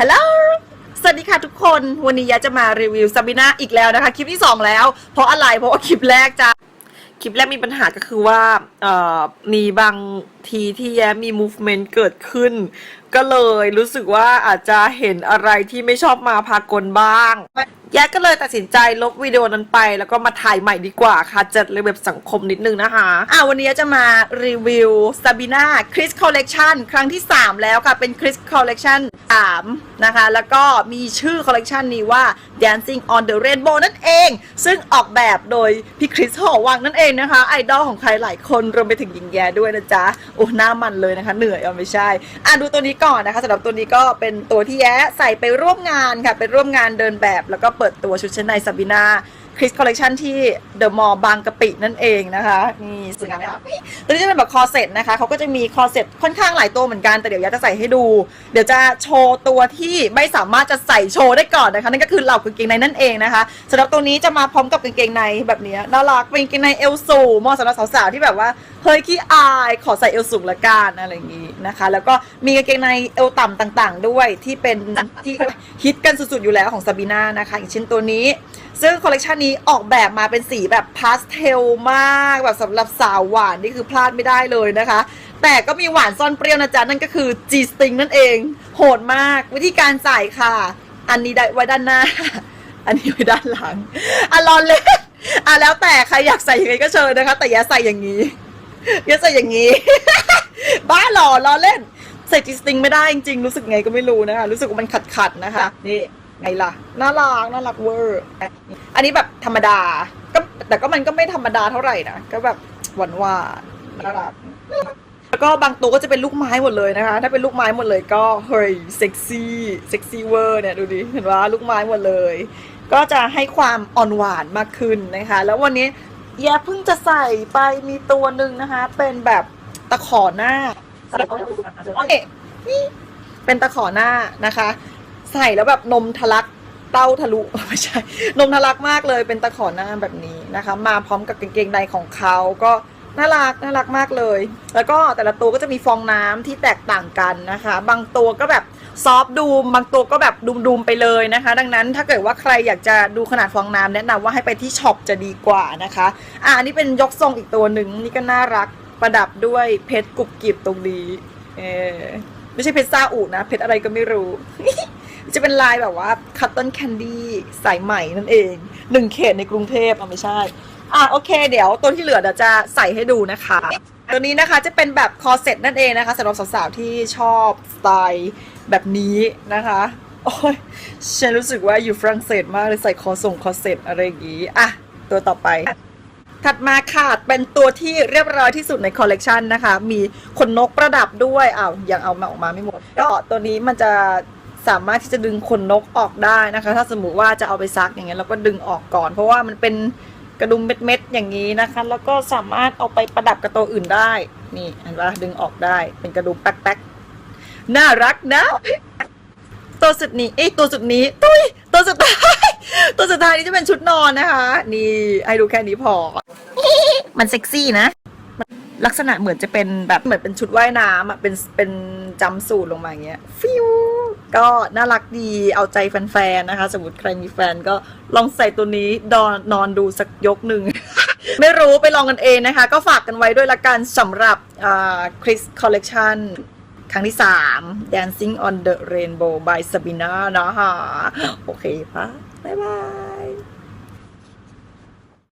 ฮัลโหล สวัสดีค่ะทุกคน วันนี้ยาจะมารีวิวซาบิน่าอีกแล้วนะคะ คลิปที่ 2 แล้ว เพราะอะไร เพราะว่าคลิปแรกจะ คลิปแรกมีปัญหาก็คือว่า เอ่อ มีบางทีที่แย้มี movement เกิดขึ้น ก็เลยรู้สึกว่าอาจจะเห็นอะไรที่ไม่ชอบมาพากลบ้าง แย้ก็เลยตัดสินใจลบวิดีโอนั้นไป แล้วก็มาถ่ายใหม่ดีกว่าค่ะจัดเลยแบบสังคมนิดนึงนะคะ อ่าวันนี้จะมารีวิว Sabina Chris Collection ครั้งที่ 3 แล้วค่ะเป็น Chris Collection 3นะคะ แล้วก็มีชื่อคอลเลกชันนี้ว่า Dancing on the Rainbow นั่นเอง ซึ่งออกแบบโดยพี่คริสหอวังนั่นเองนะคะ ไอดอลของใครหลายคนรวมไปถึงหญิงแย้ด้วยนะจ๊ะโอ้หน้ามันเลยนะคะ เหนื่อยเอาไม่ใช่ อะดูตัวนี้ก่อนนะคะสำหรับตัวนี้ก็เป็นตัวที่แย้ใส่ไปร่วมงานค่ะไปร่วมงานเดินแบบแล้วก็เปิดตัวชุดชั้นในซาบินา คริสคอลเลกชันที่เดอะมอลล์บางกะปินั่นเองนะคะ นี่สวยงามไหมคะตัวนี้จะเป็นแบบคอเซ็ตนะคะเขาก็จะมีคอเซ็ตค่อนข้างหลายตัวเหมือนกัน แต่เดี๋ยวย้จะใส่ให้ดู เดี๋ยวจะโชว์ตัวที่ไม่สามารถจะใส่โชว์ได้ก่อนนะคะ นั่นก็คือเหล่ากางเกงในนั่นเองนะคะสำหรับตัวนี้จะมาพร้อมกับกางเกงในแบบนี้น่ารักเป็นกางเกงในเอลสูงเหมาะสำหรับสาวๆที่แบบว่าเฮ้ยขี้อายขอใส่เอลสูงละกันอะไรอย่างนี้นะคะ แล้วก็มีกางเกงในเอลต่ำต่าง ๆ ด้วยที่เป็นที่ฮิตกันสุดๆอยู่แล้วของซาบีน่านะคะอย่างเช่นตัวนี้ ซึ่งคอลเลกชันนี้ออกแบบมาเป็นสีแบบพาสเทลมากแบบสำหรับสาวหวานนี่คือพลาดไม่ได้เลยนะคะ แต่ก็มีหวานซ่อนเปรี้ยวนะจ๊ะ นั่นก็คือ G string นั่นเอง โหดมากวิธีการใส่ค่ะ อันนี้ได้ไว้ด้านหน้า อันนี้ไว้ด้านหลังอะรอนเล่นอะแล้วแต่ใครอยากใส่ยังไงก็เชิญนะคะ แต่อย่าใส่อย่างนี้อย่าใส่อย่างนี้ บ้าหรอล้อเล่นใส่ G string ไม่ได้จริงๆรู้สึกไงก็ไม่รู้นะคะ รู้สึกว่ามันขัดๆนะคะ นี่ ไงล่ะน่ารักน่ารักเวอร์อันนี้แบบธรรมดาก็แต่ก็มันก็ไม่ธรรมดาเท่าไหร่นะก็แบบหวานหวานๆน่ารักแล้วก็บางตัวก็จะเป็นลูกไม้หมดเลยนะคะ ถ้าเป็นลูกไม้หมดเลยก็เฮ้ยเซ็กซี่เซ็กซี่เวอร์เนี่ยดูดิเห็นว่าลูกไม้หมดเลย ก็จะให้ความอ่อนหวานมากขึ้นนะคะ แล้ววันนี้แย่เพิ่งจะใส่ไปมีตัวหนึ่งนะคะ เป็นแบบตะขอหน้าโอเคนี่เป็นตะขอหน้านะคะ ใส่แล้วแบบนมทะลักเต้าทะลุไม่ใช่ นมทะลักมากเลยเป็นตะขอหน้าแบบนี้นะคะ มาพร้อมกับกางเกงในของเขาก็น่ารักน่ารักมากเลย แล้วก็แต่ละตัวก็จะมีฟองน้ำที่แตกต่างกันนะคะ บางตัวก็แบบซอฟดูมบางตัวก็แบบดุมๆไปเลยนะคะ ดังนั้นถ้าเกิดว่าใครอยากจะดูขนาดฟองน้ำแนะนำว่าให้ไปที่ช็อปจะดีกว่านะคะอะอันนี้เป็นยกทรงอีกตัวหนึ่งนี่ก็น่ารักประดับด้วยเพชรกรุบกริบตรงนี้เออไม่ใช่เพชรซาอุนะ เพชรอะไรก็ไม่รู้ จะเป็นลายแบบว่าคัตเ t ิ n แคนดี้สายใหม่นั่นเองหนึ่งเขตในกรุงเทพอะไม่ใช่ อะโอเค เดี๋ยวตัวที่เหลือเดี๋ยวจะใส่ให้ดูนะคะ ตัวนี้นะคะจะเป็นแบบคอเซ็ตนั่นเองนะคะสำหรับสาวๆที่ชอบสไตล์แบบนี้นะคะโอ้ยฉันรู้สึกว่าอยู่ฝรั่งเศสมากเลยใส่คอส่งคอเซ็ตอะไรอย่างงี้อะตัวต่อไปถัดมาค่ะ เป็นตัวที่เรียบร้อยที่สุดในคอลเลกชันนะคะ มีขนนกประดับด้วยอ้าวยังเอามาออกมาไม่หมด ก็ตัวนี้มันจะ สามารถที่จะดึงขนนกออกได้นะคะ ถ้าสมมุติว่าจะเอาไปซักอย่างเงี้ยเราก็ดึงออกก่อน เพราะว่ามันเป็นกระดุมเม็ดๆอย่างนี้นะคะ แล้วก็สามารถเอาไปประดับกับตัวอื่นได้ นี่เห็นปะดึงออกได้เป็นกระดุมแป๊กๆน่ารักนะตัวสุดนี้เอ้ตัวสุดนี้ตุ้ยตัวสุดท้ายตัวสุดท้ายนี่จะเป็นชุดนอนนะคะ นี่ให้ดูแค่นี้พอ มันเซ็กซี่นะลักษณะเหมือนจะเป็นแบบเหมือนเป็นชุดว่ายน้ำอะเป็นเป็นจำสูตรลงมาอย่างเงี้ยฟิว ก็น่ารักดีเอาใจแฟนๆนะคะ สมมติใครมีแฟนก็ลองใส่ตัวนี้ดอนนอนดูสักยกหนึ่ง ไม่รู้ไปลองกันเองนะคะ ก็ฝากกันไว้ด้วยละกันสำหรับคริสคอลเลกชันครั้งที่ 3 Dancing on the Rainbow by Sabina นะคะโอเคปะบ๊ายบาย